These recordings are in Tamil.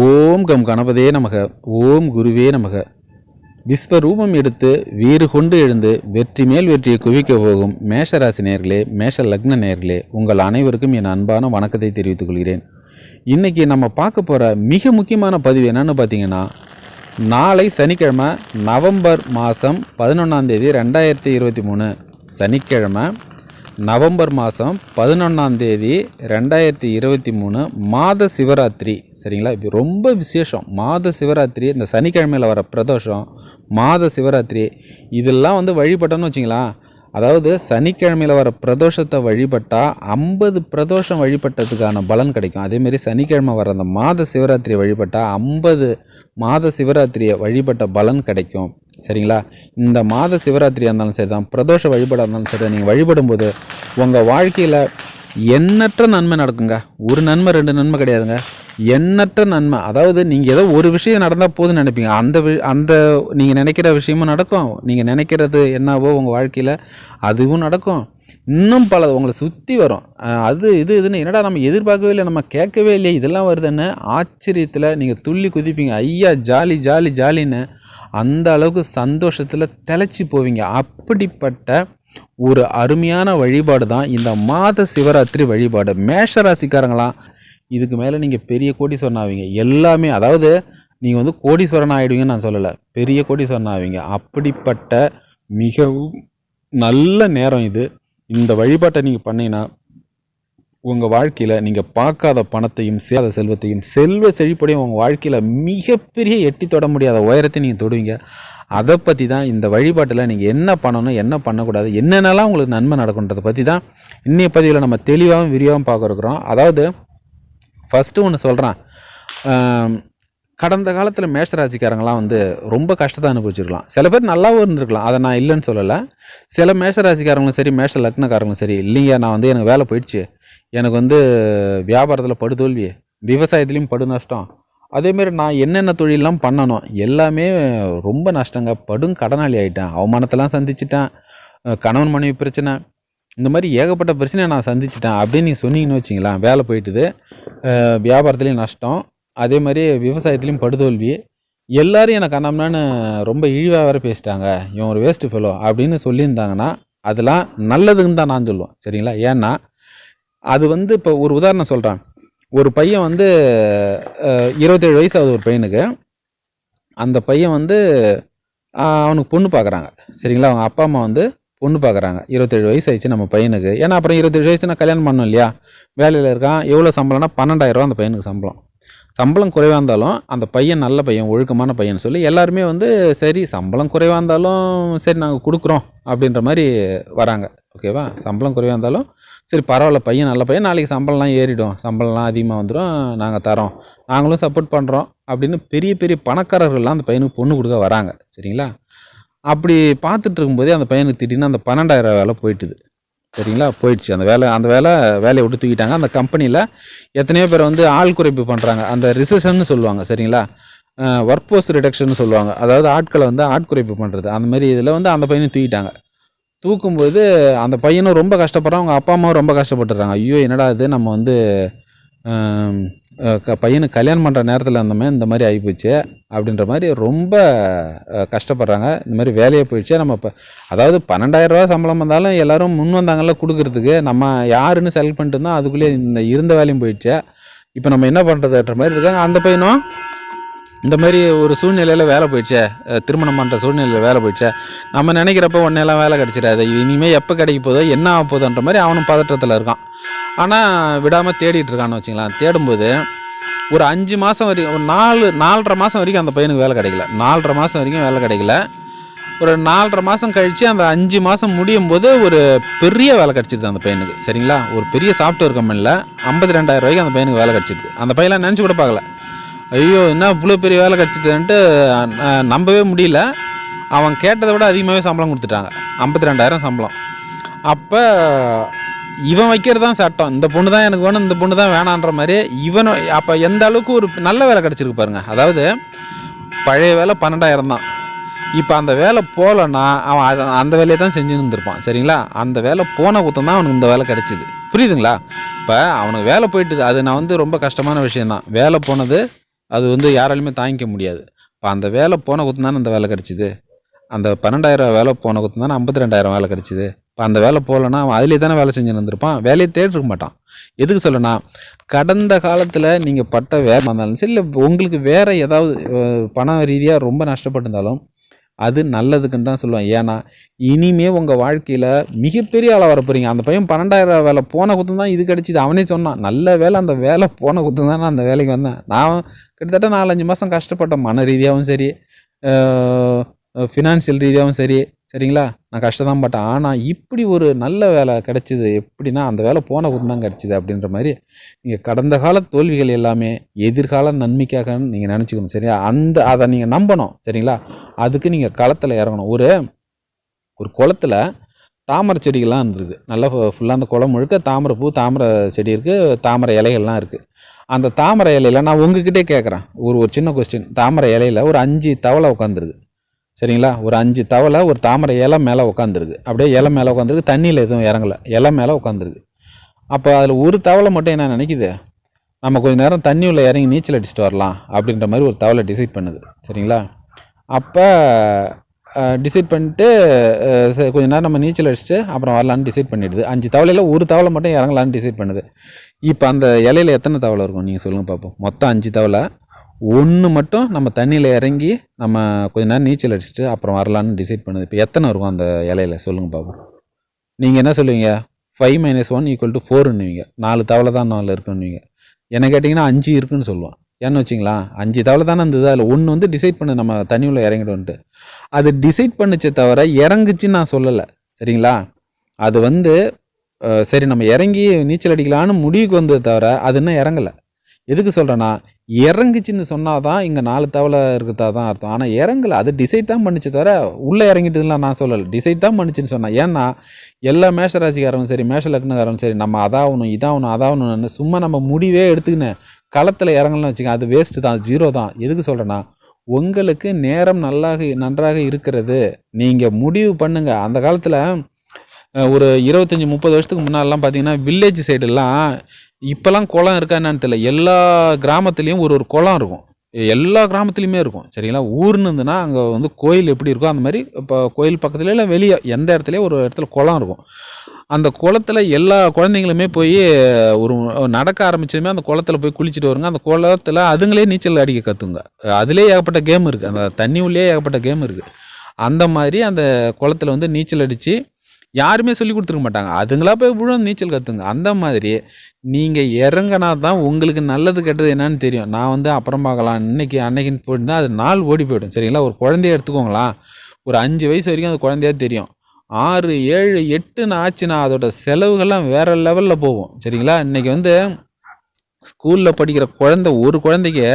ஓம் கம் கணபதே நமக. ஓம் குருவே நமக. விஸ்வரூபம் எடுத்து வீறு கொண்டு எழுந்து வெற்றி மேல் வெற்றியை குவிக்க போகும் மேஷராசி நேர்களே மேஷ லக்ன நேர்களே உங்கள் அனைவருக்கும் என் அன்பான வணக்கத்தை தெரிவித்துக் கொள்கிறேன். இன்றைக்கி நம்ம பார்க்க போகிற மிக முக்கியமான பதிவு என்னென்னு பார்த்தீங்கன்னா நாளை சனிக்கிழமை நவம்பர் மாதம் பதினொன்றாம் தேதி ரெண்டாயிரத்தி இருபத்தி மூணு. சனிக்கிழமை நவம்பர் மாதம் பதினொன்றாம் தேதி ரெண்டாயிரத்தி இருபத்தி மூணு மாத சிவராத்திரி. சரிங்களா? இது ரொம்ப விசேஷம். மாத சிவராத்திரி இந்த சனிக்கிழமையில் வர பிரதோஷம் மாத சிவராத்திரி இதெல்லாம் வந்து வழிபட்டோன்னு வச்சிங்களேன் அதாவது சனிக்கிழமையில் வர பிரதோஷத்தை வழிபட்டால் ஐம்பது பிரதோஷம் வழிபட்டதுக்கான பலன் கிடைக்கும். அதேமாரி சனிக்கிழமை வர அந்த மாத சிவராத்திரியை வழிபட்டால் ஐம்பது மாத சிவராத்திரியை வழிபட்ட பலன் கிடைக்கும். சரிங்களா? இந்த மாத சிவராத்திரியாக இருந்தாலும் சரி தான் பிரதோஷ வழிபாடாக இருந்தாலும் சரி தான் நீங்கள் வழிபடும்போது உங்கள் வாழ்க்கையில் எண்ணற்ற நன்மை நடக்குங்க. ஒரு நன்மை ரெண்டு நன்மை கிடையாதுங்க. எண்ணற்ற நன்மை. அதாவது நீங்கள் ஏதோ ஒரு விஷயம் நடந்தால் போதும்னு நினைப்பீங்க. அந்த வி அந்த நீங்கள் நினைக்கிற விஷயமும் நடக்கும். நீங்கள் நினைக்கிறது என்னவோ உங்கள் வாழ்க்கையில் அதுவும் நடக்கும். இன்னும் பல உங்களை சுற்றி வரும். அது இது இதுன்னு என்னடா நம்ம எதிர்பார்க்கவே இல்லை நம்ம கேட்கவே இல்லையே. இதெல்லாம் வருதுன்னு ஆச்சரியத்தில் நீங்கள் துள்ளி குதிப்பீங்க. ஐயா ஜாலி ஜாலி ஜாலின்னு அந்த அளவுக்கு சந்தோஷத்தில் திளைச்சி போவீங்க. அப்படிப்பட்ட ஒரு அருமையான வழிபாடு தான் இந்த மாத சிவராத்திரி வழிபாடு. மேஷ ராசிக்காரங்களாம் இதுக்கு மேலே நீங்கள் பெரிய கோடீஸ்வரன் ஆவீங்க. எல்லாமே அதாவது நீங்கள் வந்து கோடீஸ்வரன் ஆகிடுவீங்கன்னு நான் சொல்லலை. பெரிய கோடீஸ்வரன் ஆவீங்க. அப்படிப்பட்ட மிகவும் நல்ல நேரம் இது. இந்த வழிபாட்டை நீங்கள் பண்ணீங்கன்னா உங்கள் வாழ்க்கையில் நீங்கள் பார்க்காத பணத்தையும் சேத செல்வத்தையும் செல்வ செழிப்படையும் உங்கள் வாழ்க்கையில் மிகப்பெரிய எட்டி தொட முடியாத உயரத்தை நீங்கள் தொடுவீங்க. அதை பற்றி தான் இந்த வழிபாட்டில் நீங்கள் என்ன பண்ணணும் என்ன பண்ணக்கூடாது என்னென்னலாம் உங்களுக்கு நன்மை நடக்குன்றதை பற்றி தான் இன்னைய பதிவில் நம்ம தெளிவாகவும் விரிவாகவும் பார்க்க இருக்கிறோம். அதாவது ஃபஸ்ட்டு ஒன்று சொல்கிறேன் கடந்த காலத்தில் மேஷராசிக்காரங்களாம் வந்து ரொம்ப கஷ்டத்தை அனுபவிச்சிருக்கலாம். சில பேர் நல்லாவும் இருந்திருக்கலாம். அதை நான் இல்லைன்னு சொல்லலை. சில மேஷராசிக்காரங்களும் சரி மேஷ லக்னக்காரங்களும் சரி இல்லைங்க நான் வந்து எனக்கு வேலை போயிடுச்சு. எனக்கு வந்து வியாபாரத்தில் படுதோல்வி. விவசாயத்துலேயும் படு நஷ்டம். அதேமாரி நான் என்னென்ன தொழிலெலாம் பண்ணணும் எல்லாமே ரொம்ப நஷ்டங்க. படும் கடனாளி ஆகிட்டேன் அவமானத்தெல்லாம் சந்திச்சிட்டேன். கணவன் மனைவி பிரச்சனை. இந்த மாதிரி ஏகப்பட்ட பிரச்சனையை நான் சந்திச்சிட்டேன். அப்படின்னு நீங்கள் சொன்னீங்கன்னு வச்சிங்களேன் வேலை போயிட்டுது. வியாபாரத்துலேயும் நஷ்டம். அதே மாதிரி விவசாயத்துலேயும் படுதோல்வி. எல்லாரும் எனக்கு அண்ணாமனான்னு ரொம்ப இழிவாக வேறு பேசிட்டாங்க. இவன் ஒரு வேஸ்ட்டு ஃபெலோ அப்படின்னு சொல்லியிருந்தாங்கன்னா அதெல்லாம் நல்லதுன்னு தான் நான் சொல்லுவேன். சரிங்களா? ஏன்னா அது வந்து இப்போ ஒரு உதாரணம் சொல்கிறேன் ஒரு பையன் வந்து இருபத்தேழு வயசு ஆகுது ஒரு பையனுக்கு. அந்த பையன் வந்து அவனுக்கு பொண்ணு பார்க்குறாங்க சரிங்களா? அவங்க அப்பா அம்மா வந்து பொண்ணு பார்க்குறாங்க இருபத்தேழு வயசு ஆயிடுச்சு நம்ம பையனுக்கு. ஏன்னா அப்புறம் இருபத்தேழு வயசு நான் கல்யாணம் பண்ணோம் இல்லையா? வேலையில் இருக்கான் எவ்வளோ சம்பளம்னா பன்னெண்டாயிரரூவா அந்த பையனுக்கு சம்பளம். சம்பளம் குறைவாக இருந்தாலும் அந்த பையன் நல்ல பையன் ஒழுக்கமான பையன் சொல்லி எல்லாருமே வந்து சரி சம்பளம் குறைவாக இருந்தாலும் சரி நாங்கள் கொடுக்குறோம் அப்படின்ற மாதிரி வராங்க. ஓகேவா? சம்பளம் குறைவாக இருந்தாலும் சரி பரவாயில்ல பையன் நல்ல பையன். நாளைக்கு சம்பளம்லாம் ஏறிடும். சம்பளம்லாம் அதிகமாக வந்துடும் நாங்கள் தரோம். நாங்களும் சப்போர்ட் பண்ணுறோம் அப்படின்னு பெரிய பெரிய பணக்காரர்கள்லாம் அந்த பையனுக்கு பொண்ணு கொடுக்க வராங்க. சரிங்களா? அப்படி பார்த்துட்டு இருக்கும்போதே அந்த பையனுக்கு திடீர்னு அந்த பன்னெண்டாயிரம் வேலை போயிட்டுது. சரிங்களா? போயிடுச்சு. அந்த வேலை அந்த வேலை வேலையை விட்டு தூக்கிட்டாங்க. அந்த கம்பெனியில் எத்தனையோ பேர் வந்து ஆள் குறைப்பு பண்ணுறாங்க அந்த ரிசெஷன் சொல்லுவாங்க. சரிங்களா? ஒர்க் ஃபோர்ஸ் ரிடக்ஷன் சொல்லுவாங்க. அதாவது ஆட்களை வந்து ஆட்குறைப்பு பண்ணுறது அந்த மாதிரி இதில் வந்து அந்த பையனை தூக்கிட்டாங்க. தூக்கும்போது அந்த பையனும் ரொம்ப கஷ்டப்படுறான் அவங்க அப்பா அம்மாவும் ரொம்ப கஷ்டப்பட்டுறாங்க. ஐயோ என்னடா இது? நம்ம வந்து க- பையனுக்கு கல்யாணம் பண்ணுற நேரத்தில் இருந்தமே மாதிரி இந்த மாதிரி ஆகிப்போச்சு அப்படின்ற மாதிரி ரொம்ப கஷ்டப்படுறாங்க. இந்த மாதிரி வேலையே போயிடுச்சு. நம்ம இப்போ அதாவது பன்னெண்டாயிரம் ரூபா சம்பளம் வந்தாலும் எல்லோரும் முன் வந்தாங்கல்ல கொடுக்கறதுக்கு நம்ம யாருன்னு செலக்ட் பண்ணிட்டு இருந்தோம் அதுக்குள்ளேயே இந்த இருந்த வேலையும் போயிடுச்சு. இப்போ நம்ம என்ன பண்ணுறதுன்ற மாதிரி இருக்காங்க. அந்த பையனும் இந்த மாதிரி ஒரு சூழ்நிலையில் வேலை போயிடுச்சே. திருமணம் பண்ணுற சூழ்நிலையில் வேலை போயிடுச்சே. நம்ம நினைக்கிறப்ப உடனேலாம் வேலை கிடச்சிடாது. இது இனிமேல் எப்போ கிடைக்க போதோ என்ன ஆக போதோன்ற மாதிரி அவனும் பதற்றத்தில் இருக்கான். ஆனால் விடாமல் தேடிட்டு இருக்கான்னு வச்சுக்கலாம் தேடும்போது ஒரு அஞ்சு மாதம் வரைக்கும் ஒரு நாலு நாலரை மாதம் வரைக்கும் அந்த பையனுக்கு வேலை கிடைக்கல. நாலரை மாதம் வரைக்கும் வேலை கிடைக்கல. ஒரு நாலரை மாதம் கழித்து அந்த அஞ்சு மாதம் முடியும் போது ஒரு பெரிய வேலை கிடச்சிருது அந்த பையனுக்கு. சரிங்களா? ஒரு பெரிய சாஃப்ட்வேர் கம்பெனியில் ஐம்பத்தி ரெண்டாயிரம் ரூபாய்க்கு அந்த பையனுக்கு வேலை கிடச்சிருது. அந்த பையன்லாம் நினச்சி கூட பார்க்கல. ஐயோ என்ன இவ்வளோ பெரிய வேலை கிடச்சிதுன்ட்டு நம்பவே முடியல. அவன் கேட்டதை விட அதிகமாகவே சம்பளம் கொடுத்துட்டாங்க. ஐம்பத்தி ரெண்டாயிரம் சம்பளம். அப்போ இவன் வைக்கிறது தான் சட்டம். இந்த பொண்ணு தான் எனக்கு வேணும் இந்த பொண்ணு தான் வேணான்ற மாதிரி இவன் அப்போ எந்த அளவுக்கு ஒரு நல்ல வேலை கிடச்சிருக்கு பாருங்க. அதாவது பழைய வேலை பன்னெண்டாயிரம் தான். இப்போ அந்த வேலை போகலன்னா அவன் அந்த வேலையை தான் செஞ்சு இருந்திருப்பான். சரிங்களா? அந்த வேலை போன குத்தம் தான் அவனுக்கு இந்த வேலை கிடச்சிது. புரியுதுங்களா? இப்போ அவனுக்கு வேலை போயிட்டுது. அது நான் வந்து ரொம்ப கஷ்டமான விஷயம்தான். வேலை போனது அது வந்து யாராலையுமே தாங்கிக்க முடியாது. இப்போ அந்த வேலை போன குத்து தானே அந்த வேலை கிடச்சிது? அந்த பன்னெண்டாயிரம் வேலை போன குத்து தானே ஐம்பத்தி ரெண்டாயிரம் வேலை கிடச்சிது? இப்போ அந்த வேலை போகலன்னா அவன் அதிலே தானே வேலை செஞ்சு இருந்திருப்பான். வேலையை தேடிருக்க மாட்டான். எதுக்கு சொல்லனா கடந்த காலத்தில் நீங்கள் பட்ட வேலை இருந்தாலும் சரி இல்லை உங்களுக்கு வேறு ஏதாவது பண ரீதியாக ரொம்ப நஷ்டப்பட்டிருந்தாலும் அது நல்லதுக்குன்னு தான் சொல்லுவேன். ஏன்னா இனிமே உங்கள் வாழ்க்கையில் மிகப்பெரிய ஆளாக வர போகிறீங்க அந்த பையன் பன்னெண்டாயிரம் வேலை போன குத்தம் தான் இது கிடச்சிது. அவனே சொன்னான் நல்ல வேலை அந்த வேலை போன குத்தம் தான் நான் அந்த வேலைக்கு வந்தேன். நான் கிட்டத்தட்ட நாலஞ்சு மாதம் கஷ்டப்பட்டேன். மன ரீதியாகவும் சரி ஃபினான்ஷியல் ரீதியாகவும் சரி. சரிங்களா? நான் கஷ்டம் தான் பட்டேன் ஆனால் இப்படி ஒரு நல்ல வேலை கிடச்சிது எப்படின்னா அந்த வேலை போன குத்தம் தான் கிடச்சிது அப்படின்ற மாதிரி நீங்கள் கடந்த கால தோல்விகள் எல்லாமே எதிர்கால நன்மைக்காக நீங்கள் நினச்சிக்கணும் சரியா? அந்த அதை நீங்கள் நம்பணும் சரிங்களா? அதுக்கு நீங்கள் களத்தில் இறங்கணும். ஒரு ஒரு குளத்துல தாமரை செடிகள்லாம் இருந்தது. நல்லா ஃபுல்லாக அந்த குளம் முழுக்க தாமரை பூ தாமரை செடி இருக்குது தாமரை இலைகள்லாம் இருக்குது அந்த தாமரை இலையில நான் உங்ககிட்டே கேட்குறேன். ஒரு ஒரு சின்ன கொஸ்டின் தாமரை இலையில ஒரு அஞ்சு தவளை உட்காந்துருது சரிங்களா? ஒரு அஞ்சு தவளை ஒரு தாமரை இலை மேலே உட்காந்துருது அப்படியே இலை மேலே உட்காந்துருக்கு தண்ணியில் எதுவும் இறங்கல. இலை மேலே உட்காந்துருக்கு அப்போ அதில் ஒரு தவளை மட்டும் என்ன நினைக்குது? நம்ம கொஞ்ச நேரம் தண்ணி உள்ள இறங்கி நீச்சல் அடிச்சுட்டு வரலாம் அப்படின்ற மாதிரி ஒரு தவளை டிசைட் பண்ணுது. சரிங்களா? அப்போ டிசைட் பண்ணிட்டு சரி, கொஞ்ச நேரம் நம்ம நீச்சல் அடிச்சுட்டு அப்புறம் வரலான்னு டிசைட் பண்ணிடுது. அஞ்சு தவளையில் ஒரு தவளை மட்டும் இறங்கலான்னு டிசைட் பண்ணுது. இப்போ அந்த இலையில எத்தனை தவளை இருக்கும்? நீங்கள் சொல்லுங்கள் பார்ப்போம் மொத்தம் அஞ்சு தவளை. ஒன்று மட்டும் நம்ம தண்ணியில் இறங்கி நம்ம கொஞ்ச நேரம் நீச்சல் அடிச்சுட்டு அப்புறம் வரலான்னு டிசைட் பண்ணுது. இப்போ எத்தனை இருக்கும் அந்த இலையில? சொல்லுங்கள் பாபு. நீங்கள் என்ன சொல்லுவீங்க? Five minus one equal to ஃபோர்னுவீங்க நாலு தவளை தான் நாலு இருக்குன்னுவீங்க. என்ன கேட்டிங்கன்னா அஞ்சு இருக்குன்னு சொல்லுவோம் ஏன்னு வச்சிங்களா? அஞ்சு தவளை தானே இருந்தது அதில் ஒன்று வந்து டிசைட் பண்ணு நம்ம தண்ணி உள்ள இறங்கிடும்ன்ட்டு அது டிசைட் பண்ணுச்சே தவிர இறங்குச்சுன்னு நான் சொல்லலை. சரிங்களா? அது வந்து சரி நம்ம இறங்கி நீச்சல் அடிக்கலான்னு முடிவுக்கு வந்தது தவிர அது இன்னும் இறங்கலை. எதுக்கு சொல்கிறேன்னா இறங்குச்சின்னு சொன்னால் தான் இங்கே நாலு தவளை இருக்கிறதா தான் அர்த்தம். ஆனால் இறங்கலை அது டிசைட் தான் பண்ணிச்சு தவிர உள்ளே இறங்கிட்டுலாம் நான் சொல்லலை. டிசைட் தான் பண்ணிச்சுன்னு சொன்னேன் ஏன்னா எல்லா மேஷராசிக்காரரும் சரி மேஷ லக்னக்காரரும் சரி நம்ம அதாகணும் இதாகணும் அதாகணும்னு சும்மா நம்ம முடிவே எடுத்துக்கின்னு களத்தில் இறங்கலன்னு வச்சுக்க அது வேஸ்ட்டு தான் ஜீரோ தான். எதுக்கு சொல்கிறேன்னா உங்களுக்கு நேரம் நல்லாக நன்றாக இருக்கிறது. நீங்கள் முடிவு பண்ணுங்க. அந்த காலத்தில் ஒரு இருபத்தஞ்சி முப்பது வருஷத்துக்கு முன்னாடிலாம் பார்த்தீங்கன்னா வில்லேஜ் சைடெல்லாம் இப்போல்லாம் குளம் இருக்கா என்னன்னு தெரியல. எல்லா கிராமத்துலேயும் ஒரு ஒரு குளம் இருக்கும். எல்லா கிராமத்துலேயுமே இருக்கும். சரிங்களா? ஊர்னு இருந்துன்னா அங்கே வந்து கோயில் எப்படி இருக்கோ அந்த மாதிரி இப்போ கோயில் பக்கத்துல இல்லை வெளியே எந்த இடத்துலையும் ஒரு இடத்துல குளம் இருக்கும். அந்த குளத்தில் எல்லா குழந்தைங்களுமே போய் ஒரு நடக்க ஆரம்பிச்சதுமே அந்த குளத்துல போய் குளிச்சுட்டு வருங்க. அந்த குளத்துல அதுங்களே நீச்சல் அடிக்க கற்றுங்க அதிலே ஏகப்பட்ட கேம் இருக்குது அந்த தண்ணி உள்ளே ஏகப்பட்ட கேம் இருக்குது அந்த மாதிரி அந்த குளத்துல வந்து நீச்சல் அடித்து யாருமே சொல்லி கொடுத்துருக்க மாட்டாங்க. அதுங்களா போய் விழுந்து நீச்சல் கற்றுங்க அந்த மாதிரி நீங்கள் இறங்கினா தான் உங்களுக்கு நல்லது கெட்டது என்னன்னு தெரியும். நான் வந்து அப்புறம் பார்க்கலாம். இன்னைக்கு அன்னைக்குன்னு போயிருந்தால் அது நாள் ஓடி போயிடும். சரிங்களா? ஒரு குழந்தைய எடுத்துக்கோங்களா ஒரு அஞ்சு வயசு வரைக்கும் அது குழந்தையா தெரியும். ஆறு ஏழு எட்டுன்னு ஆச்சுன்னா அதோட செலவுகள்லாம் வேறு லெவலில் போகும். சரிங்களா? இன்னைக்கு வந்து ஸ்கூலில் படிக்கிற குழந்தை ஒரு குழந்தைக்கு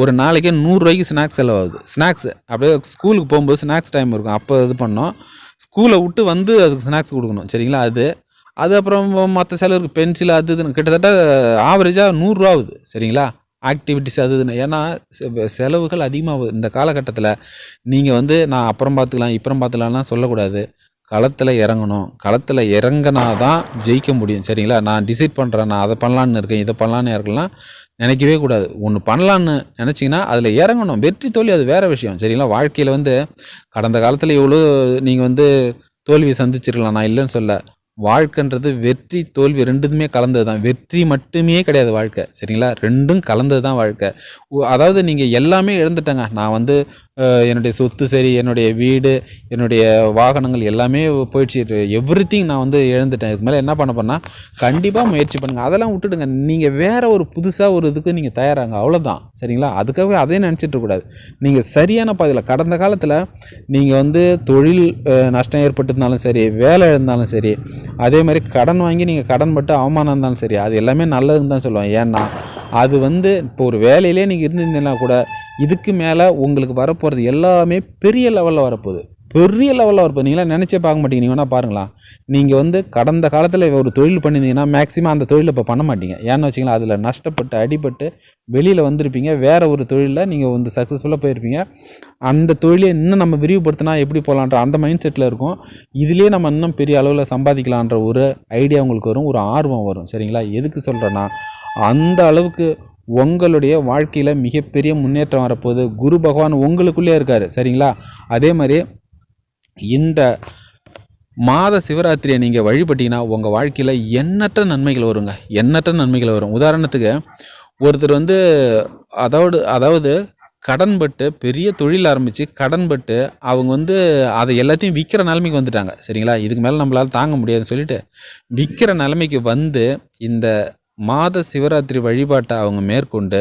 ஒரு நாளைக்கே நூறுரூவாய்க்கு ஸ்நாக்ஸ் செலவாகுது. ஸ்நாக்ஸ் அப்படியே ஸ்கூலுக்கு போகும்போது ஸ்நாக்ஸ் டைம் இருக்கும். அப்போ இது பண்ணோம். ஸ்கூலை விட்டு வந்து அதுக்கு ஸ்நாக்ஸ் கொடுக்கணும். சரிங்களா? அது அது அப்புறம் மற்ற செலவுக்கு பென்சில் அது இதுன்னு கிட்டத்தட்ட ஆவரேஜாக நூறுரூவா ஆகுது. சரிங்களா? ஆக்டிவிட்டிஸ் அது இதுன்னு. ஏன்னா செ- செலவுகள் அதிகமாகுது இந்த காலகட்டத்தில் நீங்கள் வந்து நான் அப்புறம் பார்த்துக்கலாம் இப்புறம் பார்த்துக்கலாம்லாம் சொல்லக்கூடாது. களத்தில் இறங்கணும். களத்தில் இறங்கினா தான் ஜெயிக்க முடியும். சரிங்களா? நான் டிசைட் பண்ணுறேன் நான் அதை பண்ணலான்னு இருக்கேன் இதை பண்ணலான்னு இருக்கலாம் நினைக்கவே கூடாது. ஒன்று பண்ணலான்னு நினச்சிங்கன்னா அதில் இறங்கணும். வெற்றி தோல்வி அது வேறு விஷயம். சரிங்களா? வாழ்க்கையில் வந்து கடந்த காலத்தில் எவ்வளோ நீங்கள் வந்து தோல்வியை சந்திச்சிருக்கலாம். நான் இல்லைன்னு சொல்ல. வாழ்க்கைன்றது வெற்றி தோல்வி ரெண்டுதுமே கலந்தது தான். வெற்றி மட்டுமே கிடையாது வாழ்க்கை. சரிங்களா? ரெண்டும் கலந்தது தான் வாழ்க்கை. அதாவது நீங்கள் எல்லாமே இழந்துட்டேங்க. நான் வந்து என்னுடைய சொத்து சரி என்னுடைய வீடு என்னுடைய வாகனங்கள் எல்லாமே போயிடுச்சு. எவ்ரி நான் வந்து இழந்துட்டேன். இதுக்கு மேலே என்ன பண்ண போனால் கண்டிப்பாக முயற்சி பண்ணுங்கள் அதெல்லாம் விட்டுடுங்க. நீங்கள் வேற ஒரு புதுசாக ஒரு இதுக்கு நீங்கள் தயாராங்க. அவ்வளோதான் சரிங்களா? அதுக்காகவே அதையும் நினச்சிட்டு இருக்கக்கூடாது. நீங்கள் சரியான பாதையில் கடந்த காலத்தில் நீங்கள் வந்து தொழில் நஷ்டம் ஏற்பட்டிருந்தாலும் சரி வேலை இருந்தாலும் சரி அதே மாதிரி கடன் வாங்கி நீங்கள் கடன் பட்டு அவமானம் இருந்தாலும் சரி அது எல்லாமே நல்லதுன்னு தான் சொல்லுவேன் ஏன்னா அது வந்து இப்போ ஒரு வேலையிலே நீங்கள் இருந்திருந்தீங்கன்னா கூட இதுக்கு மேலே உங்களுக்கு வரப்போகிறது எல்லாமே பெரிய லெவலில் வரப்போகுது. பெரிய லெவலில் அவர் நீங்களாம் நினச்சே பார்க்க மாட்டீங்க. நீங்கள் வேணால் பாருங்களா. நீங்கள் வந்து கடந்த காலத்தில் ஒரு தொழில் பண்ணியிருந்தீங்கன்னா மேக்ஸிமம் அந்த தொழிலை இப்போ பண்ண மாட்டீங்க. ஏன்னு வச்சிங்களா அதில் நஷ்டப்பட்டு அடிபட்டு வெளியில் வந்திருப்பீங்க. வேறு ஒரு தொழிலில் நீங்கள் வந்து சக்ஸஸ்ஃபுல்லாக போயிருப்பீங்க. அந்த தொழிலை இன்னும் நம்ம விரிவுபடுத்தினா எப்படி போகலான்ற அந்த மைண்ட் செட்டில் இருக்கும். இதுலேயே நம்ம இன்னும் பெரிய அளவில் சம்பாதிக்கலான்ற ஒரு ஐடியா உங்களுக்கு வரும். ஒரு ஆர்வம் வரும். சரிங்களா? எதுக்கு சொல்கிறேன்னா அந்த அளவுக்கு உங்களுடைய வாழ்க்கையில் மிகப்பெரிய முன்னேற்றம் வரப்போகுது. குரு பகவான் உங்களுக்குள்ளே இருக்கார். சரிங்களா? அதே மாதிரி இந்த மாத சிவராத்திரியை நீங்கள் வழிபட்டிங்கன்னா உங்கள் வாழ்க்கையில் எண்ணற்ற நன்மைகள் வருங்க. எண்ணற்ற நன்மைகள் வரும். உதாரணத்துக்கு ஒருத்தர் வந்து அதாவது அதாவது கடன்பட்டு பெரிய தொழில் ஆரம்பித்து கடன்பட்டு அவங்க வந்து அதை எல்லாத்தையும் விற்கிற நிலைமைக்கு வந்துட்டாங்க. சரிங்களா? இதுக்கு மேலே நம்மளால் தாங்க முடியாதுன்னு சொல்லிட்டு விற்கிற நிலைமைக்கு வந்து இந்த மாத சிவராத்திரி வழிபாட்டை அவங்க மேற்கொண்டு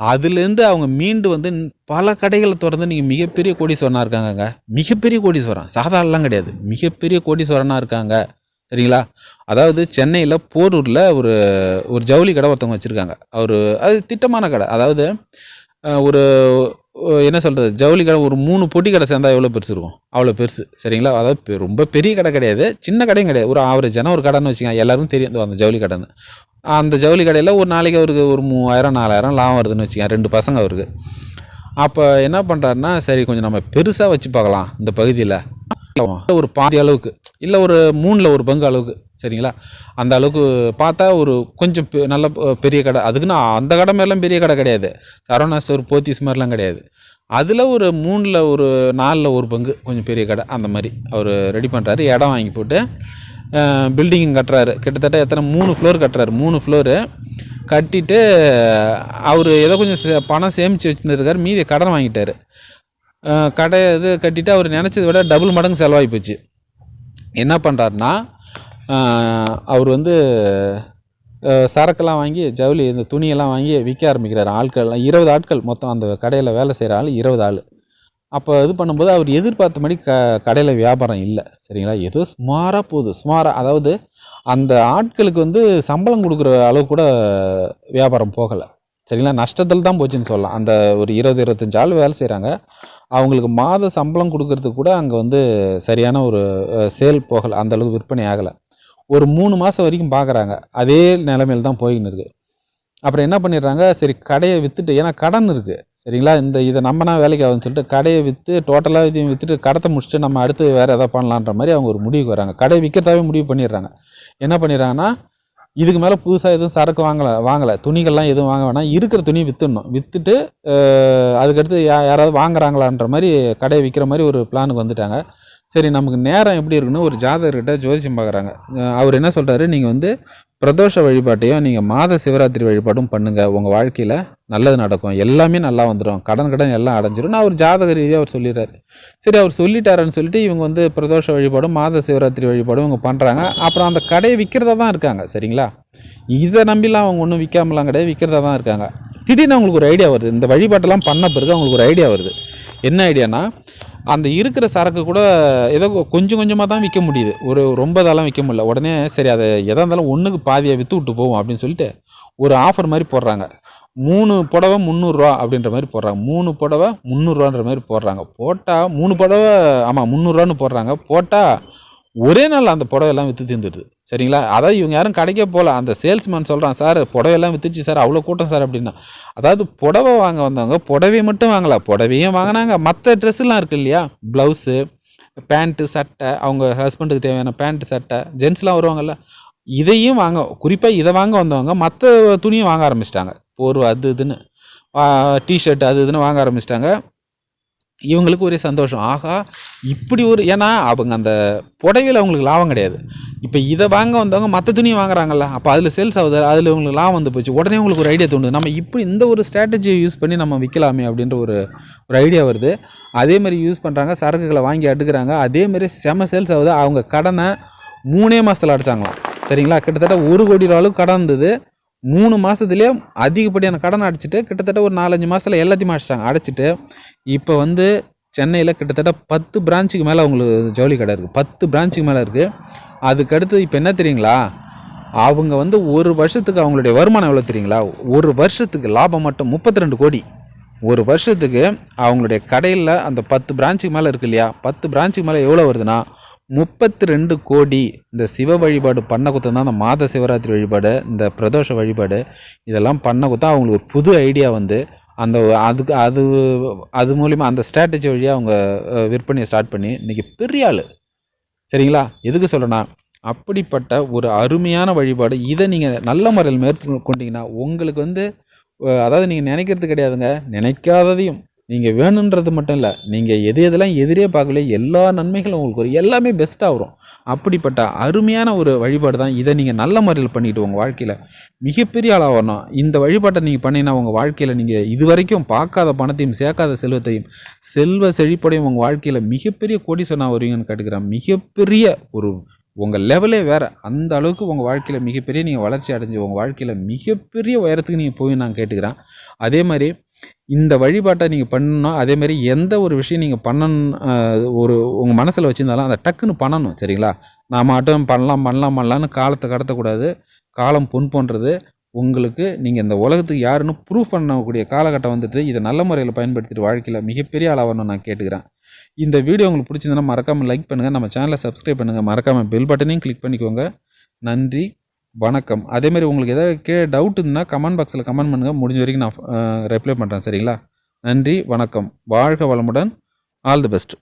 அதுலேருந்து அவங்க மீண்டு வந்து பல கடைகளை திறந்து நீங்கள் மிகப்பெரிய கோடீஸ்வரனாக இருக்காங்கங்க. மிகப்பெரிய கோடீஸ்வரன். சாதாரணலாம் கிடையாது. மிகப்பெரிய கோடீஸ்வரனாக இருக்காங்க. சரிங்களா? அதாவது சென்னையில் போரூரில் ஒரு ஒரு ஜவுளி கடை ஒருத்தவங்க வச்சுருக்காங்க. அவர் அது திட்டமான கடை. அதாவது ஒரு என்ன சொல்கிறது ஜவுளி கடை ஒரு மூணு பொட்டி கடை சேர்ந்தா எவ்வளோ பெருசு இருக்கும் அவ்வளோ பெருசு சரிங்களா? அதாவது ரொம்ப பெரிய கடை கிடையாது. சின்ன கடையும் கிடையாது. ஒரு ஆவரேஜான ஒரு கடைன்னு வச்சுக்கோங்க. எல்லாருக்கும் தெரியும். அந்த ஜவுளி கடைன்னு. அந்த ஜவுளி கடையில் ஒரு நாளைக்கு அவருக்கு ஒரு மூவாயிரம் நாலாயிரம் லாபம் வருதுன்னு வச்சுக்கோங்க. ரெண்டு பசங்க அவருக்கு. அப்போ என்ன பண்ணுறாருன்னா சரி கொஞ்சம் நம்ம பெருசாக வச்சு பார்க்கலாம். இந்த பகுதியில். ஒரு பாதி அளவுக்கு. இல்லை ஒரு மூணில் ஒரு பங்கு அளவுக்கு. சரிங்களா? அந்த அளவுக்கு பார்த்தா ஒரு கொஞ்சம் பெ- நல்ல பெரிய கடை. அதுக்குன்னு அந்த கடை மாதிரிலாம் பெரிய கடை கிடையாது. சரவணா ஸ்டோர் போத்தீஸ் மாதிரிலாம் கிடையாது. அதில் ஒரு மூணில் ஒரு நாலில் ஒரு பங்கு கொஞ்சம் பெரிய கடை. அந்த மாதிரி அவர் ரெடி பண்ணுறாரு இடம் வாங்கி போட்டு பில்டிங் கட்டுறாரு. கிட்டத்தட்ட எத்தனை மூணு ஃப்ளோர் கட்டுறாரு. மூணு ஃப்ளோரு கட்டிட்டு அவர் ஏதோ கொஞ்சம் சே- பணம் சேமித்து வச்சுருந்துருக்காரு. மீதி கடன் வாங்கிட்டார். கடை இது கட்டிட்டு அவர் நினச்சதை விட டபுள் மடங்கு செலவாகி போச்சு. என்ன பண்ணுறாருனா அவர் வந்து சரக்கெல்லாம் வாங்கி ஜவுளி இந்த துணியெல்லாம் வாங்கி விற்க ஆரம்பிக்கிறார். ஆட்கள்லாம் இருபது ஆட்கள் மொத்தம் அந்த கடையில் வேலை செய்கிற ஆள் இருபது ஆள். அப்போ இது பண்ணும்போது அவர் எதிர்பார்த்த மாதிரி க கடையில் வியாபாரம் இல்லை. சரிங்களா? ஏதோ சுமாராக போகுது. சுமாராக அதாவது அந்த ஆட்களுக்கு வந்து சம்பளம் கொடுக்குற அளவு கூட வியாபாரம் போகலை. சரிங்களா? நஷ்டத்தில் தான் போச்சுன்னு சொல்லலாம். அந்த ஒரு இருபது இருபத்தஞ்சு ஆள் வேலை செய்கிறாங்க அவங்களுக்கு மாத சம்பளம் கொடுக்கறதுக்கு கூட அங்கே வந்து சரியான ஒரு சேல் போகலை. அந்த அளவுக்கு விற்பனை ஆகலை. ஒரு மூணு மாதம் வரைக்கும் பார்க்குறாங்க அதே நிலமையில் தான் போயின்னு இருக்குது அப்புறம் என்ன பண்ணிடுறாங்க? சரி கடையை விற்றுட்டு ஏன்னா கடன் இருக்குது சரிங்களா? இந்த இதை நம்மனா வேலைக்கு ஆகுதுன்னு சொல்லிட்டு கடையை விற்று டோட்டலாக இதையும் விற்றுட்டு கடத்தை முடிச்சுட்டு நம்ம அடுத்து வேறு எதாவது பண்ணலான்ற மாதிரி அவங்க ஒரு முடிவுக்கு வராங்க. கடையை விற்கிறதாவே முடிவு பண்ணிடுறாங்க. என்ன பண்ணிடுறாங்கன்னா இதுக்கு மேலே புதுசாக எதுவும் சரக்கு வாங்கலை வாங்கலை. துணிகள்லாம் எதுவும் வாங்க வேணாம். இருக்கிற துணி விற்றுடணும் விற்றுட்டு அதுக்கடுத்து யா யாராவது வாங்குறாங்களான்ற மாதிரி கடையை விற்கிற மாதிரி ஒரு பிளானுக்கு வந்துட்டாங்க. சரி நமக்கு நேரம் எப்படி இருக்குன்னு ஒரு ஜாதகர்கிட்ட ஜோதிஷம் பார்க்குறாங்க அவர் என்ன சொல்கிறாரு நீங்கள் வந்து பிரதோஷ வழிபாட்டையும் நீங்கள் மாத சிவராத்திரி வழிபாடும் பண்ணுங்கள் உங்கள் வாழ்க்கையில் நல்லது நடக்கும். எல்லாமே நல்லா வந்துடும் கடன் கடன் எல்லாம் அடைஞ்சிரும். அவர் ஜாதக ரீதியாக அவர் சொல்லிடுறாரு. சரி அவர் சொல்லிட்டாருன்னு சொல்லிட்டு இவங்க வந்து பிரதோஷ வழிபாடும் மாத சிவராத்திரி வழிபாடும் இவங்க பண்ணுறாங்க அப்புறம் அந்த கடையை விற்கிறதா தான் இருக்காங்க. சரிங்களா? இதை நம்பிலாம் அவங்க ஒன்றும் விற்காமலாம் கிடையாது. விற்கிறதா தான் இருக்காங்க. திடீர்னு அவங்களுக்கு ஒரு ஐடியா வருது. இந்த வழிபாட்டெல்லாம் பண்ண பிறகு அவங்களுக்கு ஒரு ஐடியா வருது. என்ன ஐடியானா அந்த இருக்கிற சரக்கு கூட ஏதோ கொஞ்சம் கொஞ்சமாக தான் விற்க முடியுது. ஒரு ரொம்ப இதெல்லாம் விற்க முடியல. உடனே சரி அதை எதாக இருந்தாலும் ஒன்றுக்கு பாதியாக விற்று விட்டு போவோம் அப்படின்னு சொல்லிட்டு ஒரு ஆஃபர் மாதிரி போடுறாங்க. மூணு புடவை முந்நூறுரூவா அப்படின்ற மாதிரி போடுறாங்க. மூணு புடவை முந்நூறுரூவான்ற மாதிரி போடுறாங்க. போட்டால் மூணு புடவை ஆமாம் முந்நூறுரூவான்னு போடுறாங்க. போட்டால் ஒரே நாள் அந்த புடவையெல்லாம் விற்று தீர்ந்துடுது. சரிங்களா? அதாவது இவங்க யாரும் கடைக்கே போகல. அந்த சேல்ஸ்மேன் சொல்கிறான் சார் புடவையெல்லாம் விற்றுச்சு சார். அவ்வளோ கூட்டம் சார் அப்படின்னா. அதாவது புடவை வாங்க வந்தவங்க புடவையை மட்டும் வாங்கலை. புடவையும் வாங்கினாங்க. மற்ற ட்ரெஸ்லாம் இருக்குது இல்லையா? ப்ளவுஸு பேண்ட்டு சட்டை அவங்க ஹஸ்பண்டுக்கு தேவையான பேண்ட்டு சட்டை ஜென்ஸ்லாம் வருவாங்கல்ல. இதையும் வாங்க குறிப்பாக இதை வாங்க வந்தவங்க மற்ற துணியும் வாங்க ஆரம்பிச்சிட்டாங்க. போர்வை அது இதுன்னு டிஷர்ட் அது இதுன்னு வாங்க ஆரம்பிச்சிட்டாங்க. இவங்களுக்கு ஒரே சந்தோஷம். ஆகா இப்படி ஒரு ஏன்னா அவங்க அந்த புடவையில் அவங்களுக்கு லாபம் கிடையாது. இப்போ இதை வாங்க வந்தவங்க மற்ற துணியை வாங்குறாங்கல்ல அப்போ அதில் சேல்ஸ் ஆகுது அதில் உங்களுக்கு லாபம் வந்து போச்சு. உடனே உங்களுக்கு ஒரு ஐடியா தோணுது. நம்ம இப்படி இந்த ஒரு ஸ்ட்ராட்டஜியை யூஸ் பண்ணி நம்ம விற்கலாமே அப்படின்ற ஒரு ஒரு ஐடியா வருது. அதே மாதிரி யூஸ் பண்ணுறாங்க சரக்குகளை வாங்கி அடுக்குறாங்க. அதே மாதிரி செம சேல்ஸ் ஆகுது. அவங்க கடனை மூணே மாதத்தில் அடைச்சாங்களாம். சரிங்களா? கிட்டத்தட்ட ஒரு கோடி ரூபா அளவுக்கு கடன் இருந்தது. மூணு மாதத்துலேயே அதிகப்படியான கடன் அடைச்சிட்டு கிட்டத்தட்ட ஒரு நாலஞ்சு மாதத்தில் எல்லாத்தையும் அடிச்சிட்டாங்க. அடைச்சிட்டு இப்போ வந்து சென்னையில் கிட்டத்தட்ட பத்து பிரான்ச்சுக்கு மேலே அவங்களுக்கு ஜவுளி கடை இருக்குது பத்து பிரான்ச்சுக்கு மேலே இருக்குது அதுக்கடுத்து இப்போ என்ன தெரியுங்களா? அவங்க வந்து ஒரு வருஷத்துக்கு அவங்களுடைய வருமானம் எவ்வளோ தெரியுங்களா? ஒரு வருஷத்துக்கு லாபம் மட்டும் முப்பத்தி ரெண்டு கோடி. ஒரு வருஷத்துக்கு அவங்களுடைய கடையில் அந்த பத்து பிரான்ச்சுக்கு மேலே இருக்கு இல்லையா? பத்து பிரான்ச்சுக்கு மேலே எவ்வளோ வருதுன்னா முப்பத்தி ரெண்டு கோடி இந்த சிவ வழிபாடு பண்ண குத்தம் தான் அந்த மாத சிவராத்திரி வழிபாடு இந்த பிரதோஷ வழிபாடு இதெல்லாம் பண்ண குத்தம் அவங்களுக்கு ஒரு புது ஐடியா வந்து அந்த அதுக்கு அது அது மூலிமா அந்த ஸ்ட்ராட்டஜி வழியாக அவங்க விற்பனையை ஸ்டார்ட் பண்ணி இன்றைக்கி பெரிய ஆள். சரிங்களா? எதுக்கு சொல்கிறேன்னா அப்படிப்பட்ட ஒரு அருமையான வழிபாடு இதை நீங்கள் நல்ல முறையில் மேற்கொண்டீங்கன்னா உங்களுக்கு வந்து அதாவது நீங்கள் நினைக்கிறது கிடையாதுங்க நினைக்காததையும் நீங்கள் வேணுன்றது மட்டும் இல்லை நீங்கள் எது எதெல்லாம் எதிரே பார்க்கல எல்லா நன்மைகளும் உங்களுக்கு வரும். எல்லாமே பெஸ்ட்டாக வரும். அப்படிப்பட்ட அருமையான ஒரு வழிபாடு தான் இதை நீங்கள் நல்ல முறையில் பண்ணிவிட்டு உங்கள் வாழ்க்கையில். மிகப்பெரிய அளவு வரணும். இந்த வழிபாட்டை நீங்கள் பண்ணீங்கன்னா உங்கள் வாழ்க்கையில் நீங்கள் இது வரைக்கும் பார்க்காத பணத்தையும் சேர்க்காத செல்வத்தையும் செல்வ செழிப்படையும் உங்கள் வாழ்க்கையில் மிகப்பெரிய கோடி சொன்னால் வருவீங்கன்னு கேட்டுக்கிறேன். மிகப்பெரிய ஒரு உங்கள் லெவலே வேறு. அந்த அளவுக்கு உங்கள் வாழ்க்கையில் மிகப்பெரிய நீங்கள் வளர்ச்சி அடைஞ்சு உங்கள் வாழ்க்கையில் மிகப்பெரிய உயரத்துக்கு நீங்கள் போய் நான் கேட்டுக்கிறேன். அதே மாதிரி இந்த வழிபாட்டை நீங்கள் பண்ணணும்னா அதே மாதிரி எந்த ஒரு விஷயம் நீங்கள் பண்ணணும் ஒரு உங்கள் மனசில் வச்சுருந்தாலும் அதை டக்குன்னு பண்ணணும் சரிங்களா? நான் மட்டும் பண்ணலாம் பண்ணலாம் பண்ணலான்னு காலத்தை கடத்தக்கூடாது. காலம் பொன் போன்றது. உங்களுக்கு நீங்கள் இந்த உலகத்துக்கு யாருன்னு ப்ரூஃப் பண்ணக்கூடிய காலகட்டம் வந்துட்டு இதை நல்ல முறையில் பயன்படுத்திட்டு வாழ்க்கையில் மிகப்பெரிய ஆளாகணும்னு நான் கேட்டுக்கிறேன். இந்த வீடியோ உங்களுக்கு பிடிச்சிருந்தனா மறக்காமல் லைக் பண்ணுங்கள் நம்ம சேனலை சப்ஸ்கிரைப் பண்ணுங்கள் மறக்காமல் பெல் பட்டனையும் கிளிக் பண்ணிக்கோங்க. நன்றி. வணக்கம். அதேமாதிரி உங்களுக்கு ஏதாவது கே டவுட் இருந்தால் கமெண்ட் பாக்ஸில் கமெண்ட் பண்ணுங்கள் முடிஞ்ச வரைக்கும் நான் ரிப்ளை பண்ணுறேன் சரிங்களா? நன்றி வணக்கம். வாழ்க வளமுடன். All the best